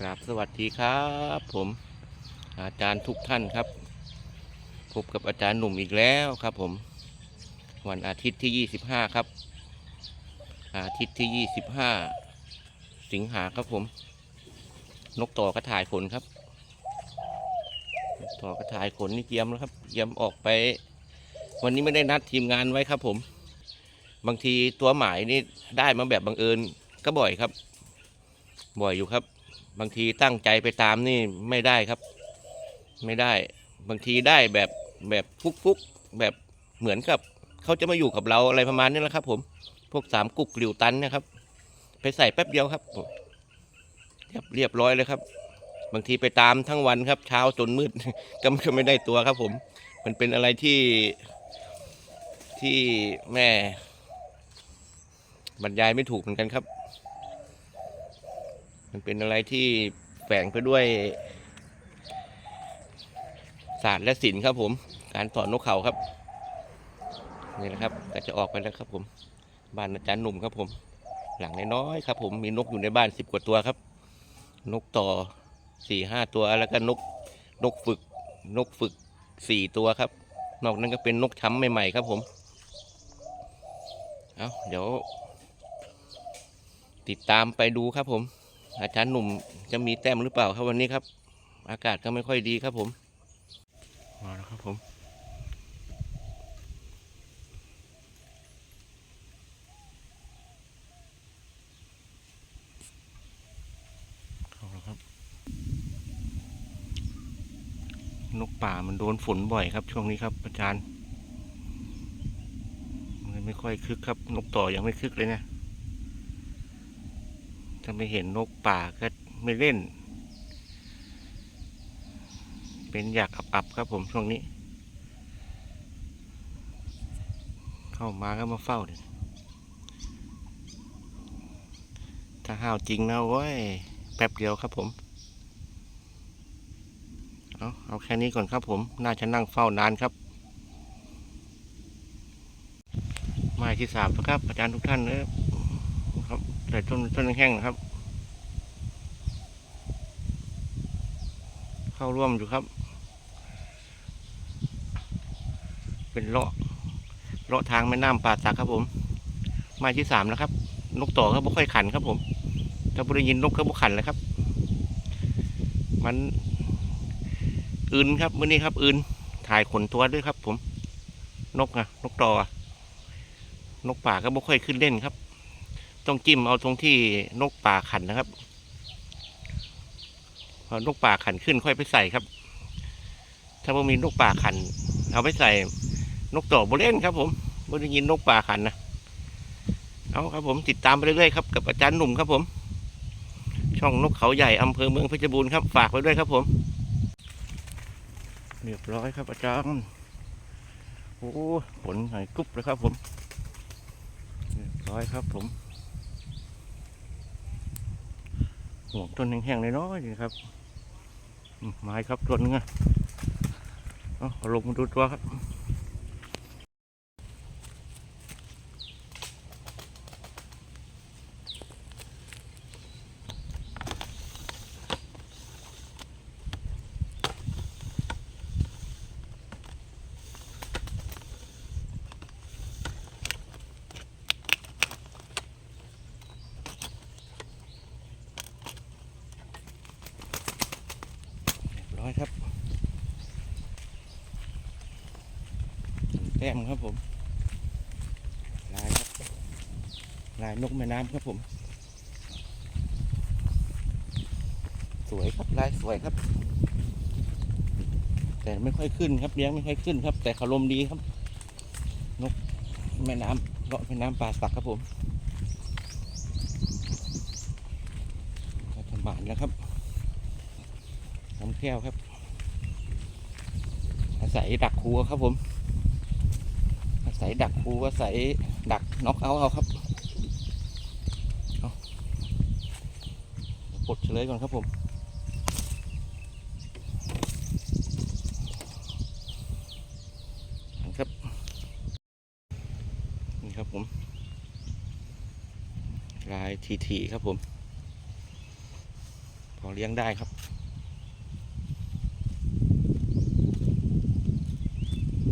กราบสวัสดีครับผมอาจารย์ทุกท่านครับ พบกับอาจารย์หนุ่มอีกแล้วครับผม วันอาทิตย์ที่ 25 ครับ อาทิตย์ที่ 25 สิงหาครับผม นกต่อกระถ่ายขนครับนกต่อกระถ่ายขนนี่เยียมแล้วครับเยียมออกไป วันนี้ไม่ได้นัดทีมงานไว้ครับผม บางทีตัวหมายนี่ได้มาแบบบังเอิญก็บ่อยครับ บ่อยอยู่ครับ บางทีตั้งใจไปตามนี่ไม่ได้ครับ ไม่ได้ บางทีได้แบบแบบฟุกๆแบบเหมือนกับเขาจะมาอยู่กับเราอะไรประมาณนี้แหละครับ ผมพวกสามกุกกลิวตันนะครับ ไปใส่แป๊บเดียวครับเรียบเรียบร้อยเลยครับ บางทีไปตามทั้งวันครับ เช้าจนมืดก็ไม่ได้ตัวครับ ผม มันเป็นอะไรที่ที่แม่บรรยายไม่ถูกเหมือนกันครับ มันเป็นอะไรที่แฝงไปด้วยศาสตร์และศิลป์ครับผม การสอนนกเขาครับนี่นะครับก็จะออกไปแล้วครับผม บ้านอาจารย์หนุ่มครับผม หลังน้อยๆครับ ผมมีนกอยู่ในบ้านสิบกว่าตัวครับ นกต่อสี่ห้าตัวแล้วก็นกนกฝึก นกฝึกสี่ตัวครับ นอกนั้นก็เป็นนกช้ำใหม่ๆครับผม เอาเดี๋ยว ติดตามไปดูครับผม อาจารย์หนุ่มจะมีแต้มหรือเปล่าครับวันนี้ครับ อากาศก็ไม่ค่อยดีครับผม มาแล้วครับผมเข้าวครับนกป่ามันโดนฝนบ่อยครับ ช่วงนี้ครับอาจารย์มันไม่ค่อยคึกครับ นกต่อยังไม่คึกเลยนะ ถ้าไม่เห็นนกป่าก็ไม่เล่น เป็นอยากอับๆครับผมช่วงนี้ เข้ามาก็มาเฝ้าเลยถ้าห้าวจริงนะโว้ยแป๊บเดียวครับผม เอาเอาแค่นี้ก่อนครับผม น่าจะนั่งเฝ้านานครับหมายที่สามนะครับอาจารย์ทุกท่านนะครับ แต่ต้นต้นแห้งๆนะครับ เข้าร่วมอยู่ครับ เป็นเลาะเลาะทางแม่น้ำป่าสักครับผมไม้ที่สามแล้วครับ นกต่อก็บ่ค่อยขันครับผม ถ้าบุได้ยินนกก็บ่ขันเลยครับ มันอื่นครับมื่อนี้ครับ อื่นถ่ายขนตัวด้วยครับ ผม นกอะนกต่อนกป่าก็บ่ค่อยขึ้นเล่นครับ ต้องจิ้มเอาตรงที่นกป่าขันนะครับพอนกป่าขันขึ้นค่อยไปใส่ครับ ถ้าว่มีนกป่าขัน เอาไปใส่นกต่อบเล่นครับ ผมไม่ได้ยินนกป่าขันนะเอาครับผมติดตามไปเรื่อยๆครับกับอาจารย์หนุ่มครับผม ช่องนกเขาใหญ่อำเภอเมืองเพชรบูรณ์ครับฝากไว้ด้วยครับผมเรียบร้อยครับอาจารย์โอ้ผลหายกรุบเลยครับผมเรียบร้อยครับผม ห่วงต้นแห้งๆน้อยๆนี่ครับไม้ครับต้นนึงอะเอาเอาลงมาดูตัวครับ เรียบร้อยครับ แต้มครับผม ลายครับลายนกแม่น้ำครับผม สวยครับลายสวยครับ แต่ไม่ค่อยขึ้นครับเลี้ยงไม่ค่อยขึ้นครับ แต่ขาลมดีครับ นกแม่น้ำเลาะแม่น้ำป่าสักครับผมก็ทำบานแล้วครับน้ำแก้วครับ อาศัยดักครูครับผม อาศัยดักครูอาศัยดักน็อกเอาเอาครับเอากดเฉลยก่อนครับผมครับ นี่ครับผม ลายทีทีครับผม พอเลี้ยงได้ครับ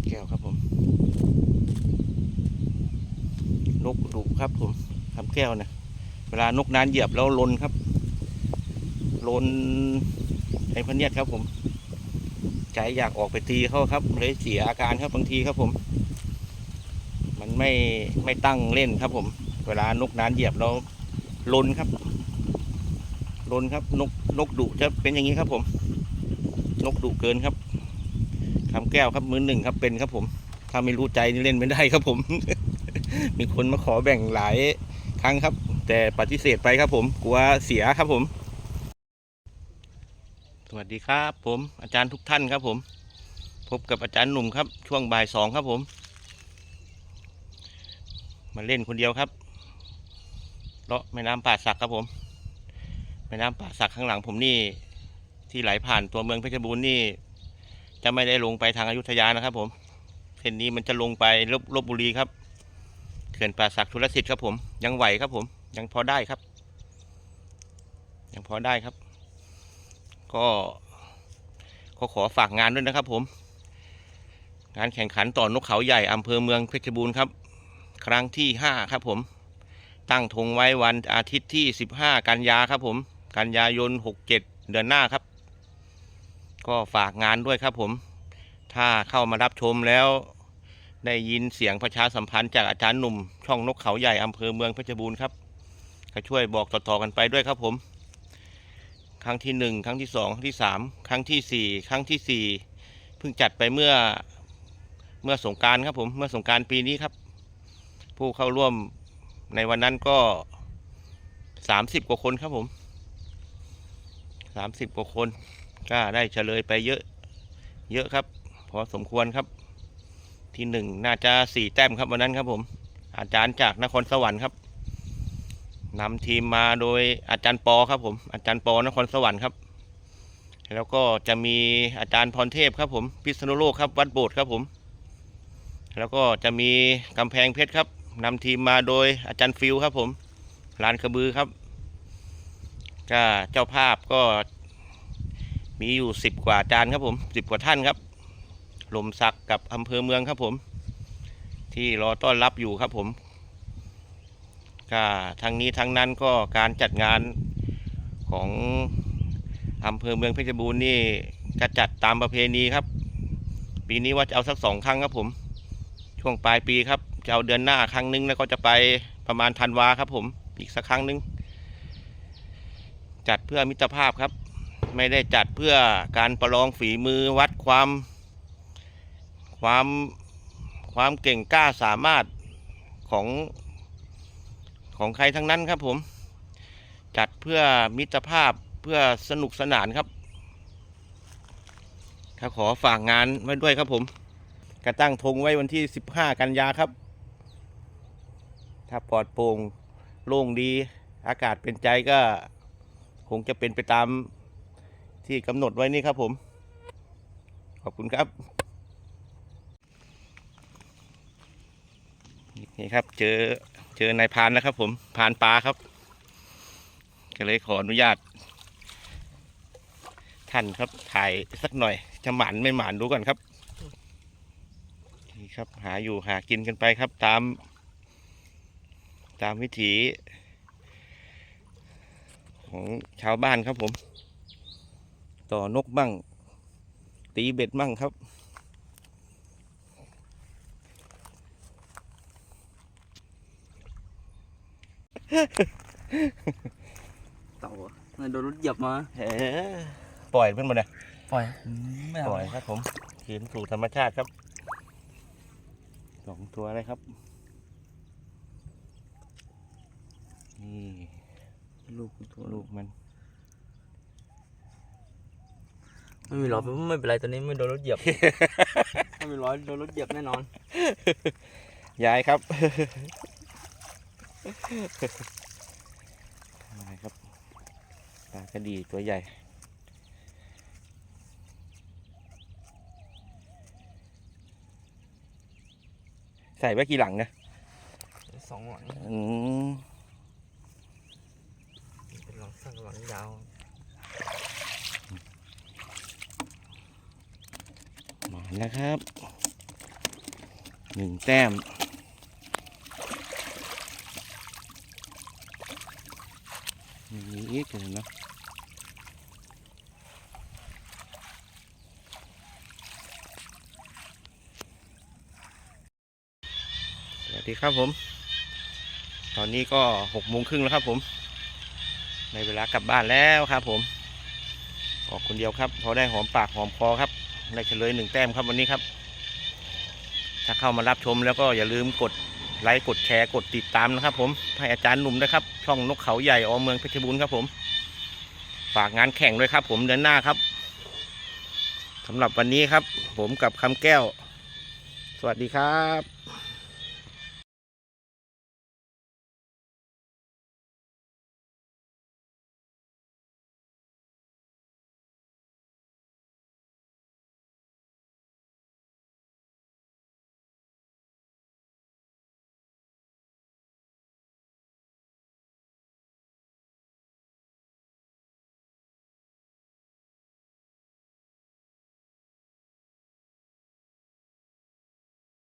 แก้วครับผม นกดุ ครับผมทำแก้วนะเวลานกนานเหยียบแล้วลนครับ ลนไอ้พเนียดครับผม ใจอยากออกไปตีเขาครับเลยเสียอาการครับบางทีครับผม มันไม่ไม่ตั้งเล่นครับผม เวลานกนานเหยียบแล้วลนครับ ลนครับนกนกดุจะเป็นอย่างนี้ครับผม นกดุเกินครับคำแก้วครับมือหนึ่งครับเป็นครับผม ถ้าไม่รู้ใจนี่เล่นไม่ได้ครับผม มีคนมาขอแบ่งหลายครั้งครับ แต่ปฏิเสธไปครับผมกลัวเสียครับผม สวัสดีครับ ผมอาจารย์ทุกท่านครับผม พบกับอาจารย์หนุ่มครับ ช่วงบ่ายสองครับผม มาเล่นคนเดียวครับเลาะแม่น้ำป่าสักครับผมแม่น้ำป่าสักข้างหลังผมนี่ที่ไหลผ่านตัวเมืองเพชรบูรณ์นี่ จะไม่ได้ลงไปทางอายุทยานะครับผมเส้นนี้มันจะลงไปลบลบบุรีครับ เขื่อนป่าสักทุรสิทธิ์ครับผม ยังไหวครับผม ยังพอได้ครับ ยังพอได้ครับ ก็ก็ขอฝากงานด้วยนะครับผม งานแข่งขันต่อนกเขาใหญ่อำเภอเมืองเพชรบูรณ์ครับ ครั้งที่ห้าครับผม ตั้งธงไว้วันอาทิตย์ที่สิบห้ากันยาครับผม กันยายนหกเจ็ดเดือนหน้าครับ ก็ฝากงานด้วยครับผม ถ้าเข้ามารับชมแล้ว ได้ยินเสียงประชาสัมพันธ์จากอาจารย์หนุ่ม ช่องนกเขาใหญ่อำเภอเมืองเพชรบูรณ์ครับก็ช่วยบอกต่อๆกันไปด้วยครับผม ครั้งที่หนึ่งครั้งที่สองครั้งที่สามครั้งที่สี่ครั้งที่สี่เพิ่งจัดไปเมื่อเมื่อสงการครับผมเมื่อสงการปีนี้ครับ ผู้เข้าร่วมในวันนั้นก็สามสิบกว่าคนครับผมสามสิบกว่าคน ก็ได้เฉลยไปเยอะ เยอะครับ พอสมควรครับ ที่หนึ่งน่าจะสี่แต้มครับวันนั้นครับผม อาจารย์จากนครสวรรค์ครับนำทีมมาโดยอาจารย์ปอครับผม อาจารย์ปอนครสวรรค์ครับ แล้วก็จะมีอาจารย์พรเทพครับผม พิษณุโลกครับ วัดโบสถ์ครับผม แล้วก็จะมีกำแพงเพชรครับนำทีมมาโดยอาจารย์ฟิวครับผมลานกระบือครับ ก็เจ้าภาพก็มีอยู่สิบกว่าอาจารย์ครับผมสิบกว่าท่านครับ ลมสักกับอำเภอเมืองครับผม ที่รอต้อนรับอยู่ครับผมก็ทั้งนี้ทั้งนั้นก็การจัดงานของอำเภอเมืองเพชรบูรณ์นี่ก็จัดตามประเพณีครับ ปีนี้ว่าจะเอาสักสองครั้งครับผม ช่วงปลายปีครับจะเอาเดือนหน้าครั้งหนึงแล้วก็จะไปประมาณธันวาครับผมอีกสักครั้งหนึง จัดเพื่อมิตรภาพครับ ไม่ได้จัดเพื่อการประลองฝีมือวัดความ ความความเก่งกล้าสามารถของของใครทั้งนั้นครับผม จัดเพื่อมิตรภาพเพื่อสนุกสนานครับถ้าขอฝากงานไว้ด้วยครับผมกระตั้งธงไว้วันที่ 15 กันยาครับ ถ้าปลอดโปร่งโล่งดี อากาศเป็นใจก็คงจะเป็นไปตามที่กำหนดไว้นี่ครับผม ขอบคุณครับ นี่ครับ เจอเจอนายพานนะครับ ผมพานปลาครับ ก็เลยขออนุญาต ท่านครับถ่ายสักหน่อยจะหมานไม่หมานดูก่อนครับนี่ครับ หาอยู่หากินกันไปครับ ตาม ตามวิถี ของชาวบ้านครับผม ต่อนกบ้าง ตีเบ็ดบ้างครับ เต่าอะมันโดนรถเหยียบมาเฮ้ปล่อยมันมาเนี่ยปล่อยไม่ปเอาล่อยครับผมคืนสู่ธรรมชาติครับสองตัวเลยครับ นี่ลูกตัวลูกมันไม่มีหรอกไม่เป็นไรตัวนี้ไม่โดนรถเหยียบ ไม่มีร้อยโดนรถเหยียบแน่นอน ย้ายครับ มาครับปลากระดีตัวใหญ่ ใส่ไว้กี่หลังนะสองหลังอืมเป็นหลังสั้นหลังยาวมาแล้วครับหนึ่งแต้ม อีกเลยนะสวัสดีครับผม ตอนนี้ก็หกโมงครึ่งแล้วครับผม ในเวลากลับบ้านแล้วครับผม ออกคนเดียวครับ พอได้หอมปากหอมคอครับได้เฉลยหนึ่งแต้มครับวันนี้ครับ ถ้าเข้ามารับชมแล้วก็อย่าลืมกด ไลค์กดแชร์กดติดตามนะครับผมให้อาจารย์หนุ่มนะครับ ช่องนกเขาใหญ่อเมืองเพชรบูรณ์ครับผม ฝากงานแข่งด้วยครับผมเดือนหน้าครับสำหรับวันนี้ครับ ผมกับคำแก้ว สวัสดีครับ